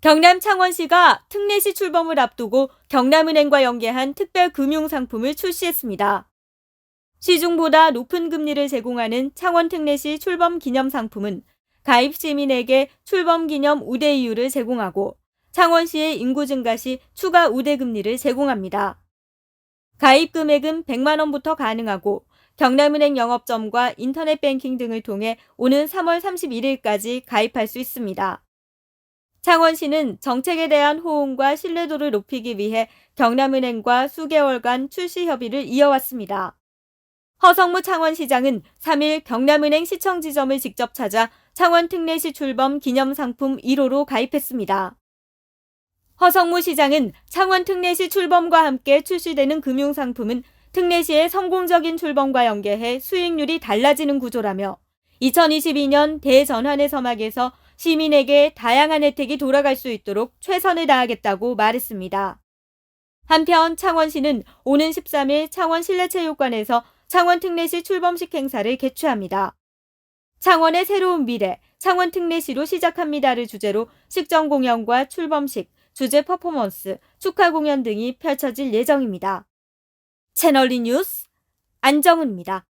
경남 창원시가 특례시 출범을 앞두고 경남은행과 연계한 특별 금융 상품을 출시했습니다. 시중보다 높은 금리를 제공하는 창원 특례시 출범 기념 상품은 가입 시민에게 출범 기념 우대 이율을 제공하고 창원시의 인구 증가 시 추가 우대 금리를 제공합니다. 가입 금액은 100만 원부터 가능하고 경남은행 영업점과 인터넷 뱅킹 등을 통해 오는 3월 31일까지 가입할 수 있습니다. 창원시는 정책에 대한 호응과 신뢰도를 높이기 위해 경남은행과 수개월간 출시 협의를 이어왔습니다. 허성무 창원시장은 3일 경남은행 시청 지점을 직접 찾아 창원 특례시 출범 기념상품 1호로 가입했습니다. 허성무 시장은 창원 특례시 출범과 함께 출시되는 금융상품은 특례시의 성공적인 출범과 연계해 수익률이 달라지는 구조라며 2022년 대전환의 서막에서 시민에게 다양한 혜택이 돌아갈 수 있도록 최선을 다하겠다고 말했습니다. 한편 창원시는 오는 13일 창원 실내체육관에서 창원 특례시 출범식 행사를 개최합니다. 창원의 새로운 미래, 창원 특례시로 시작합니다를 주제로 식전 공연과 출범식, 주제 퍼포먼스, 축하 공연 등이 펼쳐질 예정입니다. 채널리 뉴스 안정훈입니다.